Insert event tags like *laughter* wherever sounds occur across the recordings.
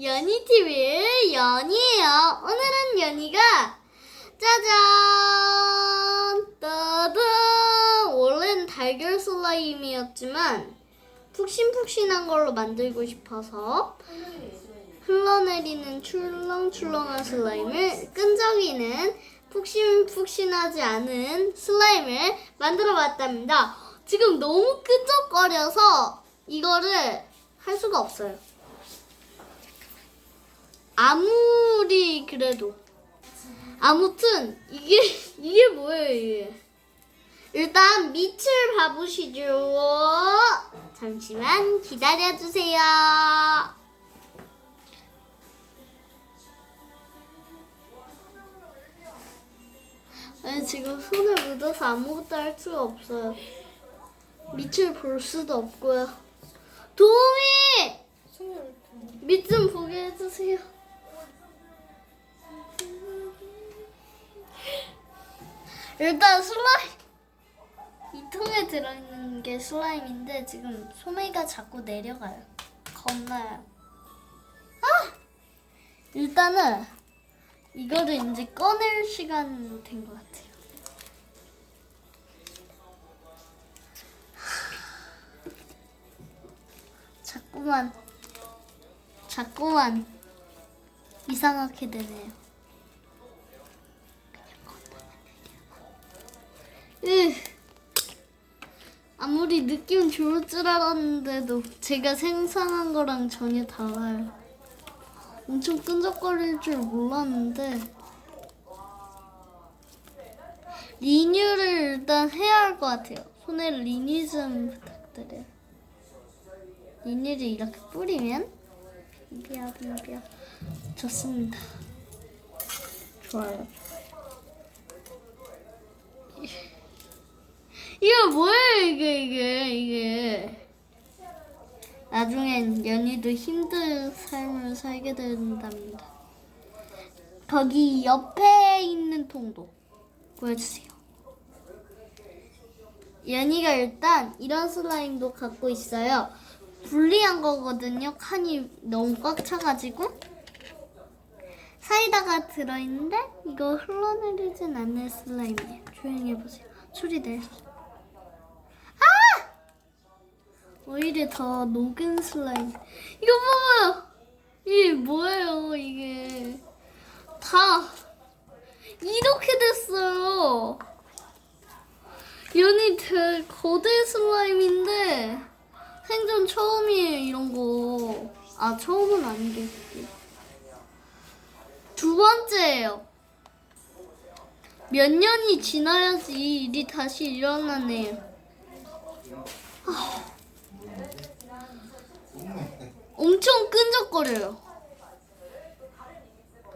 연희TV의 연희예요. 오늘은 연희가 짜잔! 따단! 원래는 달걀 슬라임이었지만 푹신푹신한 걸로 만들고 싶어서 흘러내리는 출렁출렁한 슬라임을 끈적이는 푹신푹신하지 않은 슬라임을 만들어 봤답니다. 지금 너무 끈적거려서 이거를 할 수가 없어요. 아무리 그래도. 아무튼 이게 이게 뭐예요 이게? 일단 밑을 봐보시죠. 잠시만 기다려주세요. 아니 지금 손에 묻어서 아무것도 할 수가 없어요. 밑을 볼 수도 없고요. 도우미! 밑 좀 보게 해주세요 일단 슬라임 이 통에 들어있는 게 슬라임인데 지금 소매가 자꾸 내려가요. 겁나요. 아! 일단은 이거를 이제 꺼낼 시간 된 것 같아요. 자꾸만 자꾸만 이상하게 되네요. 으. 아무리 느낌 좋을 줄 알았는데도 제가 생산한 거랑 전혀 달라요. 엄청 끈적거릴 줄 몰랐는데 리뉴를 일단 해야 할 것 같아요. 손에 리뉴 좀 부탁드려요. 리뉴를 이렇게 뿌리면 비벼 비벼 좋습니다. 좋아요. 이거 뭐예요 이게 이게 이게? 나중엔 연희도 힘든 삶을 살게 된답니다. 거기 옆에 있는 통도 보여주세요. 연희가 일단 이런 슬라임도 갖고 있어요. 분리한 거거든요. 칸이 너무 꽉 차가지고. 사이다가 들어있는데 이거 흘러내리진 않는 슬라임이에요. 조용히 해보세요. 소리 내 오히려 더 녹은 슬라임. 이거 봐봐요. 이게 뭐예요, 이게. 다 이렇게 됐어요. 연이 대 거대 슬라임인데 생전 처음이에요, 이런 거. 아, 처음은 아니겠지. 두 번째예요. 몇 년이 지나야지 이 일이 다시 일어나네요. 엄청 끈적거려요.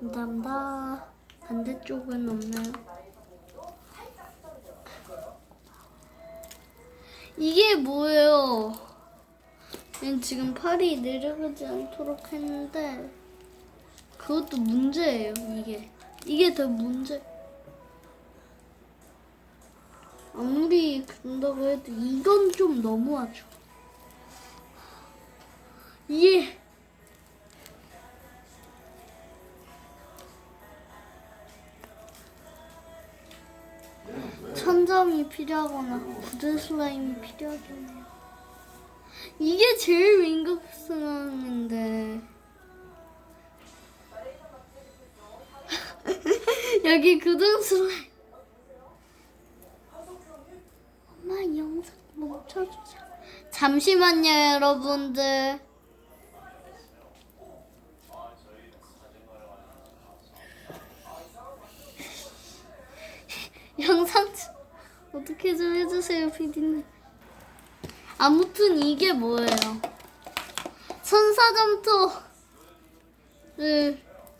감사합니다. 반대쪽은 없나요? 이게 뭐예요? 난 지금 팔이 내려가지 않도록 했는데 그것도 문제예요. 이게 이게 더 문제. 아무리 그런다고 해도 이건 좀 너무하죠. 이게 천점이 필요하거나 굳은 슬라임이 필요하겠네요. 이게 제일 민급스러운데. *laughs* 여기 굳은 슬라임. 엄마 영상 멈춰주자. 잠시만요 여러분들 영상 좀 어떻게 좀 해주세요, 피디님. 아무튼 이게 뭐예요? 천사점토를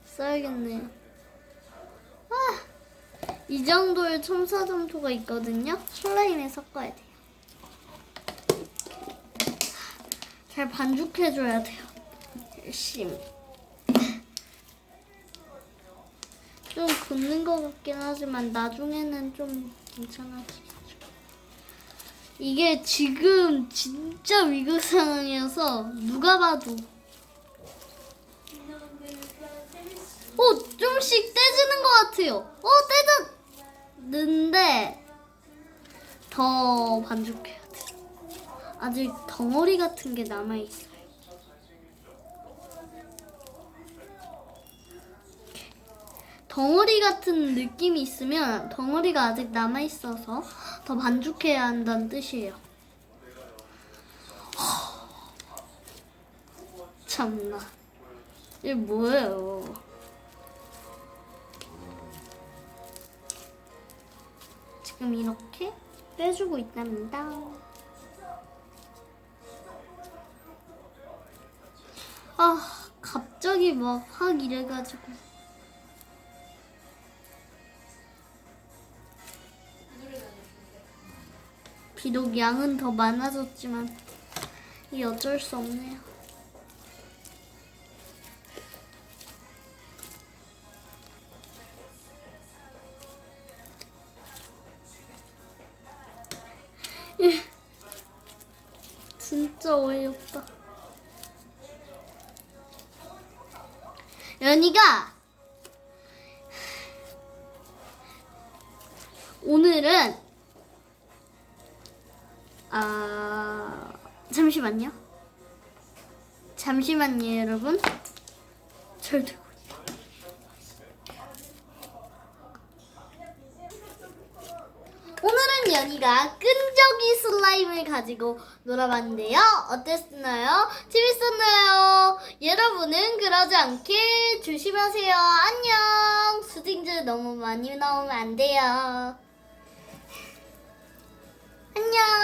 써야겠네요. 아, 이 정도의 천사점토가 있거든요. 슬라임에 섞어야 돼요. 잘 반죽해줘야 돼요. 열심히. 좀 굳는 것 같긴 하지만 나중에는 좀 괜찮아지겠죠. 이게 지금 진짜 위급 상황이어서 누가 봐도 오, 좀씩 떼지는 것 같아요. 어, 떼졌는데 더 반죽해야 돼. 아직 덩어리 같은 게 남아 있어요. 덩어리 같은 느낌이 있으면 덩어리가 아직 남아 있어서 더 반죽해야 한다는 뜻이에요. 참나. 이게 뭐예요? 지금 이렇게 빼주고 있답니다. 아, 갑자기 막 확 이래가지고. 비록 양은 더 많아졌지만, 이 어쩔 수 없네요. 진짜 어이없다. 연이가 오늘은 아 잠시만요. 잠시만요, 여러분. 잘 되고 있다. 오늘은 연이가 끈적이 슬라임을 가지고 놀아봤는데요. 어땠나요? 재밌었나요? 여러분은 그러지 않게 조심하세요. 안녕. 수딩즈 너무 많이 나오면 안 돼요. 안녕.